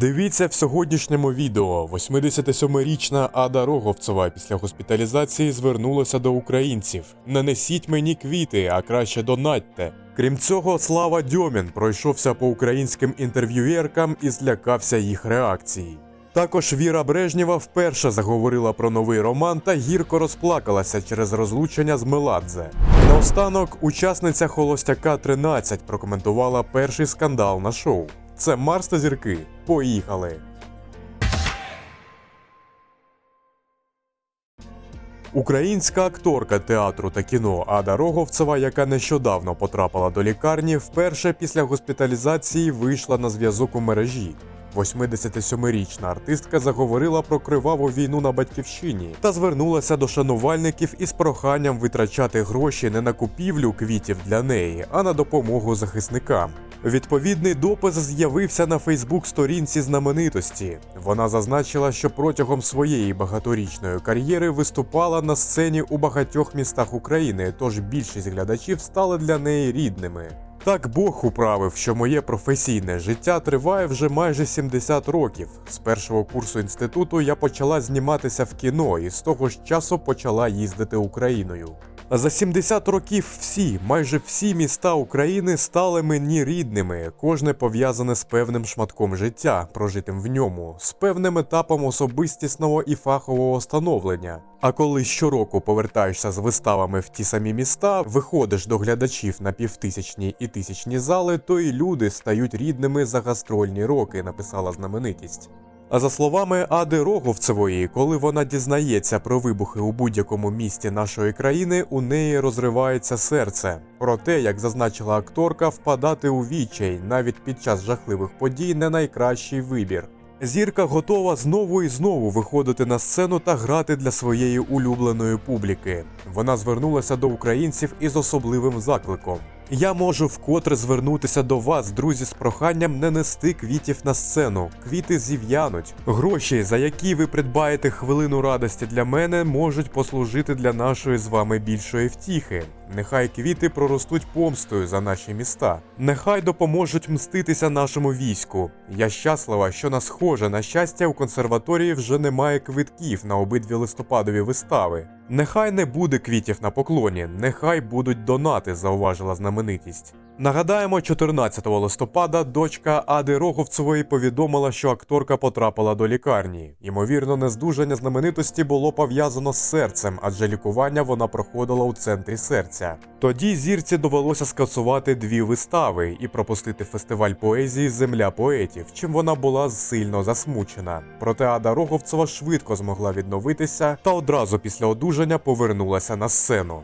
Дивіться в сьогоднішньому відео. 87-річна Ада Роговцева після госпіталізації звернулася до українців. Не несіть мені квіти, а краще донатьте. Крім цього, Слава Дьомін пройшовся по українським інтерв'юєркам і злякався їх реакції. Також Віра Брежнєва вперше заговорила про новий роман та гірко розплакалася через розлучення з Меладзе. Наостанок, учасниця Холостяка 13 прокоментувала перший скандал на шоу. Це Марс та зірки. Поїхали! Українська акторка театру та кіно Ада Роговцева, яка нещодавно потрапила до лікарні, вперше після госпіталізації вийшла на зв'язок у мережі. 87-річна артистка заговорила про криваву війну на батьківщині та звернулася до шанувальників із проханням витрачати гроші не на купівлю квітів для неї, а на допомогу захисникам. Відповідний допис з'явився на Фейсбук-сторінці знаменитості. Вона зазначила, що протягом своєї багаторічної кар'єри виступала на сцені у багатьох містах України, тож більшість глядачів стали для неї рідними. Так Бог управив, що моє професійне життя триває вже майже 70 років. З першого курсу інституту я почала зніматися в кіно і з того ж часу почала їздити Україною. За 70 років всі, майже всі міста України стали мені рідними, кожне пов'язане з певним шматком життя, прожитим в ньому, з певним етапом особистісного і фахового становлення. А коли щороку повертаєшся з виставами в ті самі міста, виходиш до глядачів на півтисячні і тисячні зали, то і люди стають рідними за гастрольні роки, написала знаменитість. А за словами Ади Роговцевої, коли вона дізнається про вибухи у будь-якому місті нашої країни, у неї розривається серце. Проте, як зазначила акторка, впадати у відчай навіть під час жахливих подій не найкращий вибір. Зірка готова знову і знову виходити на сцену та грати для своєї улюбленої публіки. Вона звернулася до українців із особливим закликом. Я можу вкотре звернутися до вас, друзі, з проханням не нести квітів на сцену. Квіти зів'януть. Гроші, за які ви придбаєте хвилину радості для мене, можуть послужити для нашої з вами більшої втіхи. Нехай квіти проростуть помстою за наші міста. Нехай допоможуть мститися нашому війську. Я щаслива, що на схоже на щастя у консерваторії вже немає квитків на обидві листопадові вистави. Нехай не буде квітів на поклоні, нехай будуть донати, зауважила знаменитість. Нагадаємо, 14 листопада дочка Ади Роговцевої повідомила, що акторка потрапила до лікарні. Ймовірно, нездужання знаменитості було пов'язано з серцем, адже лікування вона проходила у центрі серця. Тоді зірці довелося скасувати дві вистави і пропустити фестиваль поезії Земля поетів, чим вона була сильно засмучена. Проте Ада Роговцева швидко змогла відновитися та одразу після одужання повернулася на сцену.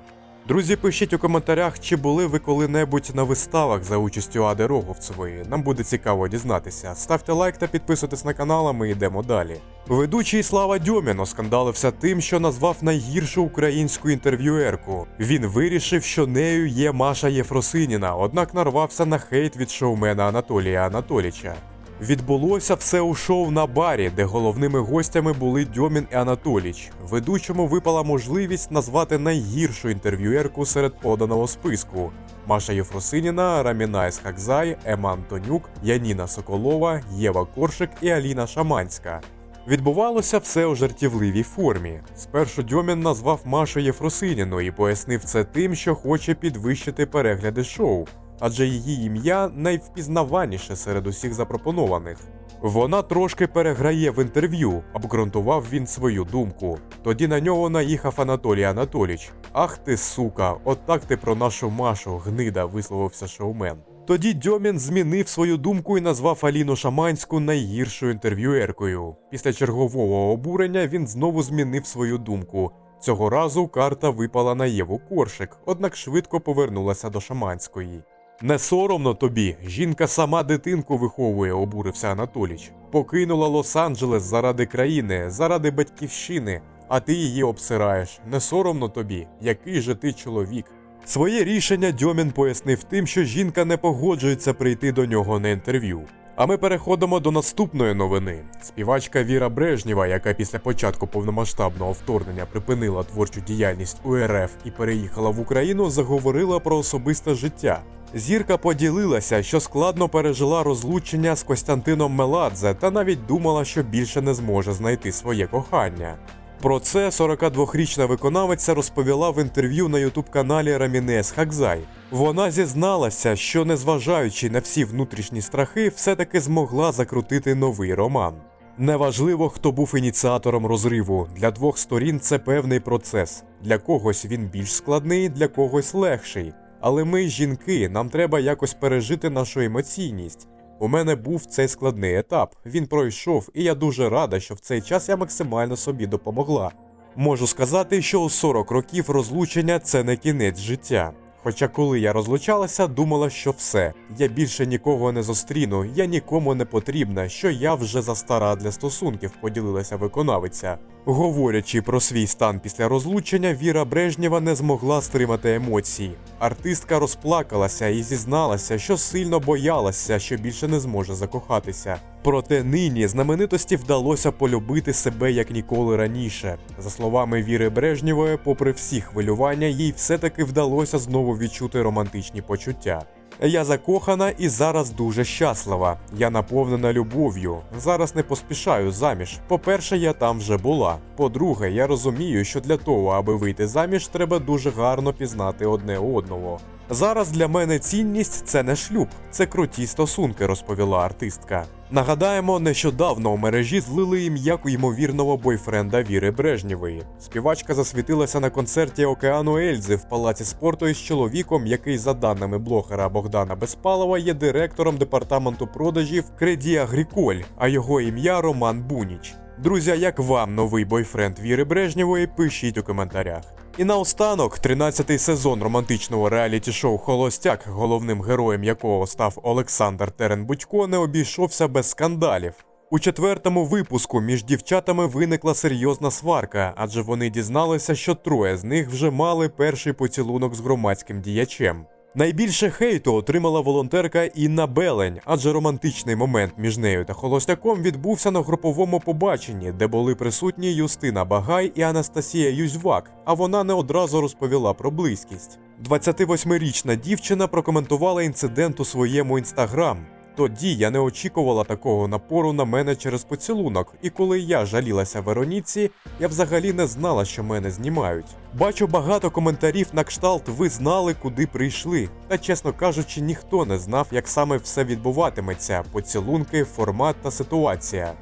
Друзі, пишіть у коментарях, чи були ви коли-небудь на виставах за участю Ади Роговцевої. Нам буде цікаво дізнатися. Ставте лайк та підписуйтесь на канал, а ми йдемо далі. Ведучий Слава Дьомін оскандалився тим, що назвав найгіршу українську інтерв'юерку. Він вирішив, що нею є Маша Єфросиніна, однак нарвався на хейт від шоумена Анатолія Анатоліча. Відбулося все у шоу на барі, де головними гостями були Дьомін і Анатоліч. Ведучому випала можливість назвати найгіршу інтерв'юерку серед поданого списку: Маша Єфросиніна, Раміна Есхакзай, Ема Антонюк, Яніна Соколова, Єва Коршик і Аліна Шаманська. Відбувалося все у жартівливій формі. Спершу Дьомін назвав Машу Єфросиніну і пояснив це тим, що хоче підвищити перегляди шоу, адже її ім'я найвпізнаваніше серед усіх запропонованих. Вона трошки переграє в інтерв'ю, обґрунтував він свою думку. Тоді на нього наїхав Анатолій Анатоліч. Ах ти сука, отак ти про нашу Машу, гнида, висловився шоумен. Тоді Дьомін змінив свою думку і назвав Аліну Шаманську найгіршою інтерв'юеркою. Після чергового обурення він знову змінив свою думку. Цього разу карта випала на Єву Коршик, однак швидко повернулася до Шаманської. Не соромно тобі, жінка сама дитинку виховує, обурився Анатоліч. Покинула Лос-Анджелес заради країни, заради батьківщини, а ти її обсираєш. Не соромно тобі, який же ти чоловік. Своє рішення Дьомін пояснив тим, що жінка не погоджується прийти до нього на інтерв'ю. А ми переходимо до наступної новини. Співачка Віра Брежнєва, яка після початку повномасштабного вторгнення припинила творчу діяльність у РФ і переїхала в Україну, заговорила про особисте життя. Зірка поділилася, що складно пережила розлучення з Костянтином Меладзе та навіть думала, що більше не зможе знайти своє кохання. Про це 42-річна виконавиця розповіла в інтерв'ю на ютуб-каналі Рамінес Хакзай. Вона зізналася, що незважаючи на всі внутрішні страхи, все-таки змогла закрутити новий роман. Неважливо, хто був ініціатором розриву. Для двох сторін це певний процес. Для когось він більш складний, для когось легший. Але ми, жінки, нам треба якось пережити нашу емоційність. У мене був цей складний етап. Він пройшов, і я дуже рада, що в цей час я максимально собі допомогла. Можу сказати, що у 40 років розлучення це не кінець життя. Хоча коли я розлучалася, думала, що все, я більше нікого не зустріну, я нікому не потрібна, що я вже застара для стосунків, поділилася виконавиця. Говорячи про свій стан після розлучення, Віра Брежнєва не змогла стримати емоцій. Артистка розплакалася і зізналася, що сильно боялася, що більше не зможе закохатися. Проте нині знаменитості вдалося полюбити себе як ніколи раніше. За словами Віри Брежнєвої, попри всі хвилювання, їй все-таки вдалося знову відчути романтичні почуття. Я закохана і зараз дуже щаслива. Я наповнена любов'ю. Зараз не поспішаю заміж. По-перше, я там вже була. По-друге, я розумію, що для того, аби вийти заміж, треба дуже гарно пізнати одне одного. Зараз для мене цінність це не шлюб, це круті стосунки, розповіла артистка. Нагадаємо, нещодавно у мережі злили ім'я ймовірного бойфренда Віри Брежнєвої. Співачка засвітилася на концерті Океану Ельзи в палаці спорту із чоловіком, який, за даними блогера Богдана Безпалова, є директором департаменту продажів Креді Агріколь, а його ім'я Роман Буніч. Друзі, як вам новий бойфренд Віри Брежнєвої? Пишіть у коментарях. І наостанок, 13-й сезон романтичного реаліті-шоу Холостяк, головним героєм якого став Олександр Терен-Будько, не обійшовся без скандалів. У четвертому випуску між дівчатами виникла серйозна сварка, адже вони дізналися, що троє з них вже мали перший поцілунок з громадським діячем. Найбільше хейту отримала волонтерка Інна Белень, адже романтичний момент між нею та холостяком відбувся на груповому побаченні, де були присутні Юстина Багай і Анастасія Юзьвак, а вона не одразу розповіла про близькість. 28-річна дівчина прокоментувала інцидент у своєму інстаграм. Тоді я не очікувала такого напору на мене через поцілунок, і коли я жалілася Вероніці, я взагалі не знала, що мене знімають. Бачу багато коментарів на кшталт ви знали, куди прийшли. Та чесно кажучи, ніхто не знав, як саме все відбуватиметься: поцілунки, формат та ситуація.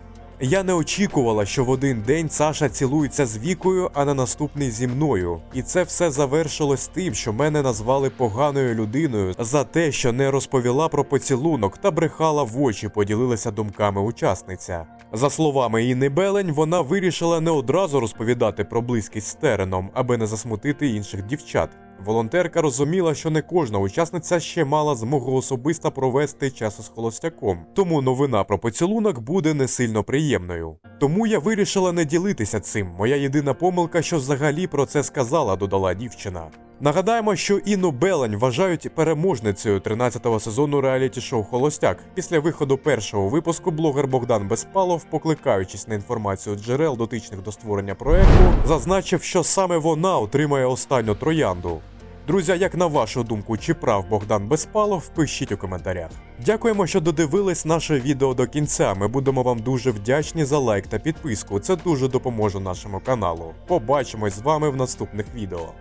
Я не очікувала, що в один день Саша цілується з вікою, а на наступний зі мною. І це все завершилось тим, що мене назвали поганою людиною за те, що не розповіла про поцілунок та брехала в очі, поділилася думками учасниця. За словами Інни Белень, вона вирішила не одразу розповідати про близькість з Тереном, аби не засмутити інших дівчат. Волонтерка розуміла, що не кожна учасниця ще мала змогу особисто провести час із холостяком, тому новина про поцілунок буде не сильно приємною. Тому я вирішила не ділитися цим. Моя єдина помилка, що взагалі про це сказала, додала дівчина. Нагадаємо, що Інну Белень вважають переможницею 13-го сезону реаліті-шоу Холостяк. Після виходу першого випуску блогер Богдан Безпалов, покликаючись на інформацію джерел дотичних до створення проекту, зазначив, що саме вона отримає останню троянду. Друзі, як на вашу думку, чи прав Богдан Безпалов, пишіть у коментарях. Дякуємо, що додивились наше відео до кінця. Ми будемо вам дуже вдячні за лайк та підписку. Це дуже допоможе нашому каналу. Побачимось з вами в наступних відео.